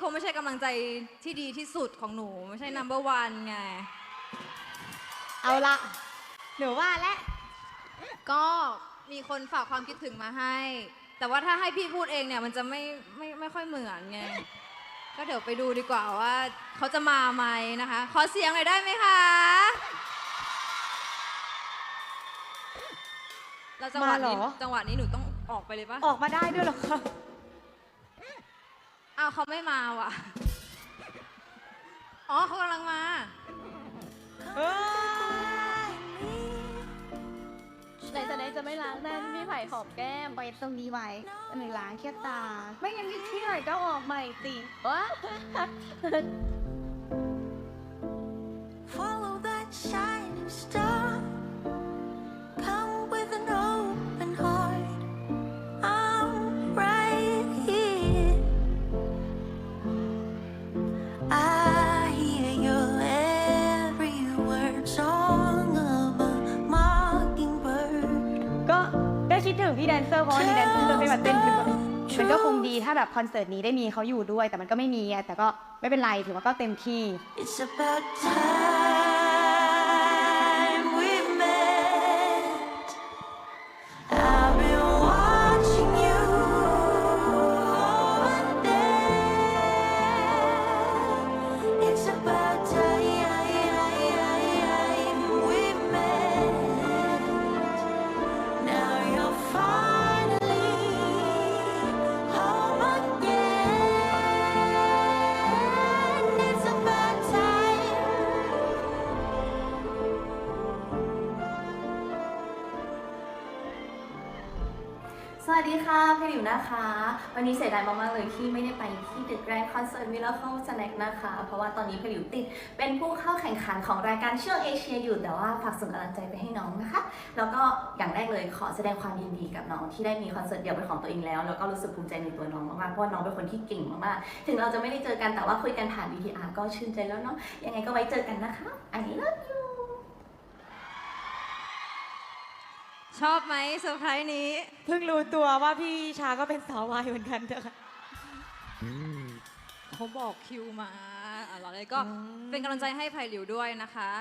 คงไม่ใช่กำลังใจที่ดีที่สุดของหนู ไม่ใช่ number one ไง เอาละหนูว่าแล้วก็มีคนฝากความคิดถึงมาให้ แต่ว่าถ้าให้พี่พูดเองเนี่ยมันจะไม่ไม่ไม่ค่อยเหมือนไง ก็เดี๋ยวไปดูดีกว่าว่าเขาจะมาไหมนะคะ ขอเสียงหน่อยได้ไหมคะแล้วจังหวะนี้มาเหรอ จังหวะนี้หนูต้องออกไปเลยปะ ออกมาได้ด้วยเหรอคะ อ้าวเขาไม่มาว่ะ อ๋อเขากำลังมาเอ้ยไหนจะไหนจะไม่ล้างหน้าที่พี่ไผ่หอมแก้มไปตรงนี้ไว้หนึ่งล้างแค่ตา ไม่งั้นพี่หน่อยก็ออกใหม่สิว้า ถึงพี่แดนเซอร์เพราะว่านี่แดนเซอร์ไม่มาเต้นคือมันก็คงดีถ้าแบบคอนเสิร์ตนี้ได้มีเขาอยู่ด้วย แต่มันก็ไม่มีไงแต่ก็ไม่เป็นไรถือว่าก็เต็มที่ วัสดีค่ะพี่หลิวนะคะ วันนี้เสียดายมากๆเลยที่ไม่ได้ไปที่ The Grand Concert Miracle Snack นะคะ เพราะว่าตอนนี้พี่หลิวติดเป็นผู้เข้าแข่งขันของรายการเชื่อเอเชียอยู่แต่ว่าฝากส่งกำลังใจไปให้น้องนะคะ แล้วก็อย่างแรกเลยขอแสดงความยินดีกับน้องที่ได้มีคอนเสิร์ตเดี่ยวเป็นของตัวเองแล้วแล้วก็รู้สึกภูมิใจในตัวน้องมากๆเพราะว่าน้องเป็นคนที่เก่งมากๆถึงเราจะไม่ได้เจอกันแต่ว่าคุยกันผ่าน VTR ก็ชื่นใจแล้วเนาะยังไงก็ไว้เจอกันนะคะ I love you ชอบไหมเซอร์ไพรส์นี้ เพิ่งรู้ตัวว่าพี่ชาก็เป็นสาววายเหมือนกันนะคะเขาบอกคิวมาอะไรก็เป็นกำลังใจให้ไผ่หลิวด้วยนะคะ